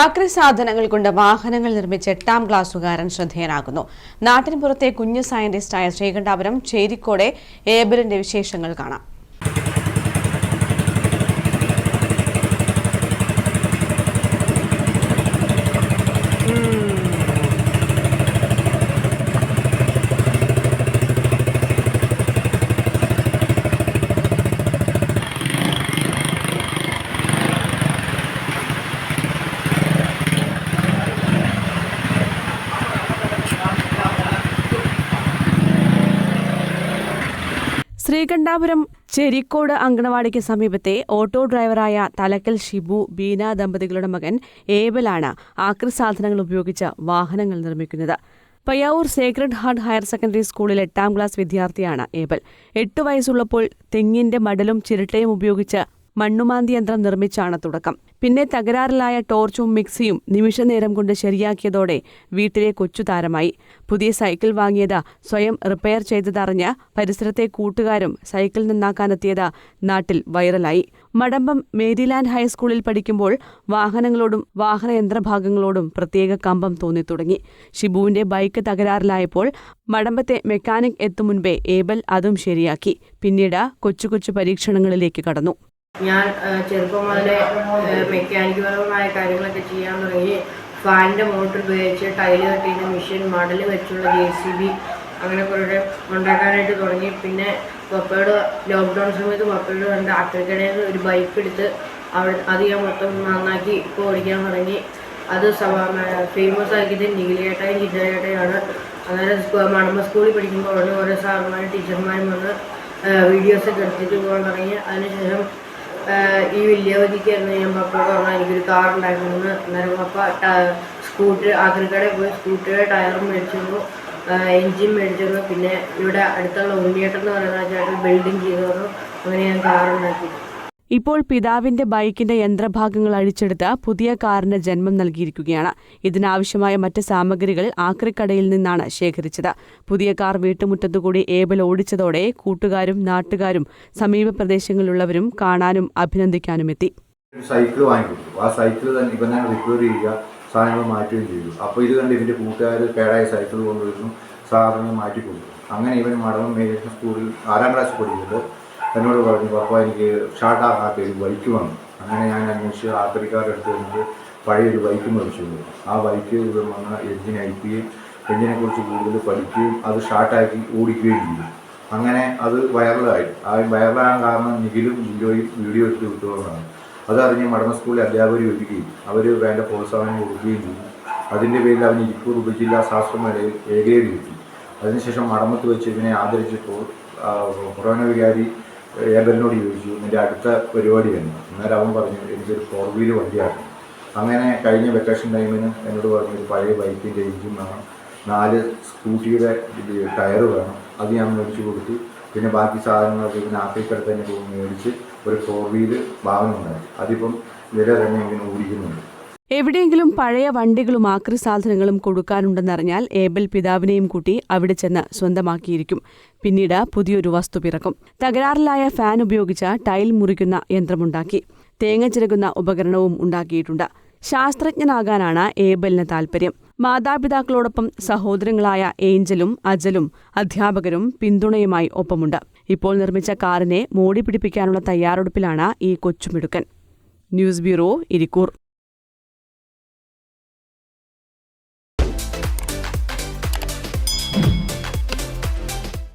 ആക്രി സാധനങ്ങൾ കൊണ്ട് വാഹനങ്ങൾ നിർമ്മിച്ച എട്ടാം ക്ലാസ്സുകാരൻ ശ്രദ്ധേയനാകുന്നു. നാട്ടിൻ പുറത്തെ കുഞ്ഞു സയന്റിസ്റ്റായ ശ്രീകണ്ഠാപുരം ചേരിക്കോടെ ഏബലിന്റെ വിശേഷങ്ങൾ കാണാം. ശ്രീകണ്ഠാപുരം ചെരിക്കോട് അങ്കണവാടിക്ക് സമീപത്തെ ഓട്ടോ ഡ്രൈവറായ തലക്കൽ ഷിബു ബീന ദമ്പതികളുടെ മകൻ ഏബലാണ് ആക്രി സാധനങ്ങൾ ഉപയോഗിച്ച് വാഹനങ്ങൾ നിർമ്മിക്കുന്നത്. Payyavoor sacred heart higher secondary സ്കൂളിൽ എട്ടാം ക്ലാസ് വിദ്യാർത്ഥിയാണ് ഏബൽ. എട്ട് വയസ്സുള്ളപ്പോൾ തെങ്ങിന്റെ മടലും ചിരട്ടയും ഉപയോഗിച്ച് മണ്ണുമാന്തി യന്ത്രം നിർമ്മിച്ചാണ് തുടക്കം. പിന്നെ തകരാറിലായ ടോർച്ചും മിക്സിയും നിമിഷനേരം കൊണ്ട് ശരിയാക്കിയതോടെ വീട്ടിലെ കൊച്ചു താരമായി. പുതിയ സൈക്കിൾ വാങ്ങിയത് സ്വയം റിപ്പയർ ചെയ്തതറിഞ്ഞ പരിസരത്തെ കൂട്ടുകാരും സൈക്കിൾ നന്നാക്കാനെത്തിയത് നാട്ടിൽ വൈറലായി. മടമ്പം മേരിലാൻഡ് ഹൈസ്കൂളിൽ പഠിക്കുമ്പോൾ വാഹനങ്ങളോടും വാഹന യന്ത്രഭാഗങ്ങളോടും പ്രത്യേക കമ്പം തോന്നി തുടങ്ങി ഷിബുവിന്റെ ബൈക്ക് തകരാറിലായപ്പോൾ മടമ്പത്തെ മെക്കാനിക് എത്തും മുൻപേ ഏബൽ അതും ശരിയാക്കി. പിന്നീട് കൊച്ചു കൊച്ചു പരീക്ഷണങ്ങളിലേക്ക് കടന്നു. ഞാൻ ചെറുപ്പം മുതലേ മെക്കാനിക് പരമായ കാര്യങ്ങളൊക്കെ ചെയ്യാൻ തുടങ്ങി. ഫാനിന്റെ മോട്ടർ ഉപയോഗിച്ച് ടൈൽ കെട്ടിയിട്ട് മെഷീൻ മടൽ വെച്ചുള്ള ജെ സി ബി അങ്ങനെ കുറേ ഉണ്ടാക്കാനായിട്ട് തുടങ്ങി. പിന്നെ പപ്പയുടെ ലോക്ക്ഡൗൺ സമയത്ത് പപ്പയുടെ കണ്ട് ആക്രിക്കടയിൽ നിന്ന് ഒരു ബൈക്ക് എടുത്ത് അവിടെ അത് ഞാൻ മൊത്തം നന്നാക്കി ഇപ്പോൾ ഓടിക്കാൻ തുടങ്ങി. അത് ഫേമസ് ആക്കിയത് നിഖിലേട്ടായും ജിജേട്ടയാണ് അങ്ങനെ മണമ്പ സ്കൂളിൽ പഠിക്കുമ്പോൾ അവിടെ ഓരോ സാറുമാരും ടീച്ചർമാരും വന്ന് വീഡിയോസൊക്കെ എടുത്തിട്ട് പോകാൻ തുടങ്ങി. അതിനുശേഷം ഈ വലിയവതിക്കായിരുന്നു ഞാൻ പപ്പയോട് പറഞ്ഞാൽ എനിക്കൊരു കാർ ഉണ്ടാക്കണമെന്ന് അന്നേരം പപ്പ സ്കൂട്ടർ ആക്രിക്കടയിൽ പോയി സ്കൂട്ടറെ ടയർ മേടിച്ചിരുന്നു. എൻജിൻ മേടിച്ചിരുന്നു. പിന്നെ ഇവിടെ അടുത്തുള്ള ഉണ്ണിയേട്ടൻ എന്ന് പറയുന്ന ചേട്ടൻ ബിൽഡിങ് ചെയ്തു അങ്ങനെ ഞാൻ കാർ ഉണ്ടാക്കി. ഇപ്പോൾ പിതാവിന്റെ ബൈക്കിന്റെ യന്ത്രഭാഗങ്ങൾ അഴിച്ചെടുത്ത പുതിയ കാറിന് ജന്മം നൽകിയിരിക്കുകയാണ്. ഇതിനാവശ്യമായ മറ്റ് സാമഗ്രികൾ ആക്രിക്കടയിൽ നിന്നാണ് ശേഖരിച്ചത്. പുതിയ കാർ വീട്ടുമുറ്റത്തുകൂടി ഏബൽ ഓടിച്ചതോടെ കൂട്ടുകാരും നാട്ടുകാരും സമീപ പ്രദേശങ്ങളിലുള്ളവരും കാണാനും അഭിനന്ദിക്കാനും എത്തി. സൈക്കിൾ വാങ്ങിക്കൊടുത്തു. ആ സൈക്കിൾ തന്നെ ഇപ്പം റിപ്പയർ ചെയ്യുക സാധനങ്ങൾ മാറ്റുകയും ചെയ്തു. അപ്പോൾ ഇത് കണ്ട് ഇവന്റെ കൂട്ടുകാർ കേടായ സൈക്കിൾ കൊണ്ടുവരുന്നു സാധനങ്ങൾ മാറ്റി കൊടുത്തു അങ്ങനെ ഇവൻ മടവം മേലേഷൻ സ്കൂളിൽ ആറാം ക്ലാസ് പഠിക്കുമ്പോൾ എന്നോട് പറഞ്ഞു പപ്പ എനിക്ക് ഷാർട്ടാകാത്ത ഒരു ബൈക്ക് വന്നു അങ്ങനെ ഞാൻ അന്വേഷിച്ച് ആത്രിക്കാരുടെ അടുത്ത് വന്നിട്ട് പഴയൊരു ബൈക്ക് മേടിച്ചു ആ ബൈക്ക് വന്ന് എഞ്ചിൻ അയക്കുകയും എഞ്ചിനെക്കുറിച്ച് കൂടുതൽ പഠിക്കുകയും അത് ഷാർട്ടാക്കി ഓടിക്കുകയും ചെയ്തു. അങ്ങനെ അത് വൈറലായി. ആ വൈറലാകാൻ കാരണം നിഖിലും ജില്ലോയും വീഡിയോ എടുത്ത് കിട്ടുകയാണ് അതറിഞ്ഞ് മടമ സ്കൂളിലെ അധ്യാപകർ വരികയും അവർ വേണ്ട പ്രോത്സാഹനം കൊടുക്കുകയും ചെയ്തു. അതിന്റെ പേരിൽ അവന് ഇരിക്കൂർ ഉപജില്ലാ ശാസ്ത്രമേളയിൽ എ ഗ്രേഡ് കിട്ടി. അതിനുശേഷം മടമത്ത് വെച്ച് ഇതിനെ ആദരിച്ചപ്പോൾ കൊറോണ വികാരി ഏബലിനോട് ചോദിച്ചു നിന്റെ അടുത്ത പരിപാടി തന്നെ അന്നേരം അവൻ പറഞ്ഞു എനിക്കൊരു ഫോർ വീൽ വണ്ടിയാണ് അങ്ങനെ കഴിഞ്ഞ വെക്കേഷൻ ടൈമിന് എന്നോട് പറഞ്ഞു ഒരു പഴയ ബൈക്കിന്റെ എഞ്ചിൻ വേണം നാല് സ്കൂട്ടിയുടെ ടയർ വേണം അത് ഞാൻ മേടിച്ചു കൊടുത്തു. പിന്നെ ബാക്കി സാധനങ്ങളൊക്കെ പിന്നെ ആഫ്രിക്കടുത്ത് തന്നെ പോയി മേടിച്ച് ഒരു ഫോർ വീൽ വാഹനം ഉണ്ടായി അതിപ്പം വില തന്നെ ഇങ്ങനെ ഓടിക്കുന്നുണ്ട് എവിടെയെങ്കിലും പഴയ വണ്ടികളും ആക്രി സാധനങ്ങളും കൊടുക്കാനുണ്ടെന്നറിഞ്ഞാൽ ഏബൽ പിതാവിനെയും കൂട്ടി അവിടെ ചെന്ന് സ്വന്തമാക്കിയിരിക്കും. പിന്നീട് പുതിയൊരു വസ്തു പിറക്കും. തകരാറിലായ ഫാൻ ഉപയോഗിച്ച് ടൈൽ മുറിക്കുന്ന യന്ത്രമുണ്ടാക്കി. തേങ്ങ ചിരകുന്ന ഉപകരണവും ഉണ്ടാക്കിയിട്ടുണ്ട്. ശാസ്ത്രജ്ഞനാകാനാണ് ഏബലിന് താൽപര്യം. മാതാപിതാക്കളോടൊപ്പം സഹോദരങ്ങളായ ഏഞ്ചലും അജലും അധ്യാപകരും പിന്തുണയുമായി ഒപ്പമുണ്ട്. ഇപ്പോൾ നിർമ്മിച്ച കാറിനെ മോടി പിടിപ്പിക്കാനുള്ള തയ്യാറെടുപ്പിലാണ് ഈ കൊച്ചുമിടുക്കൻ. News bureau Irikkur.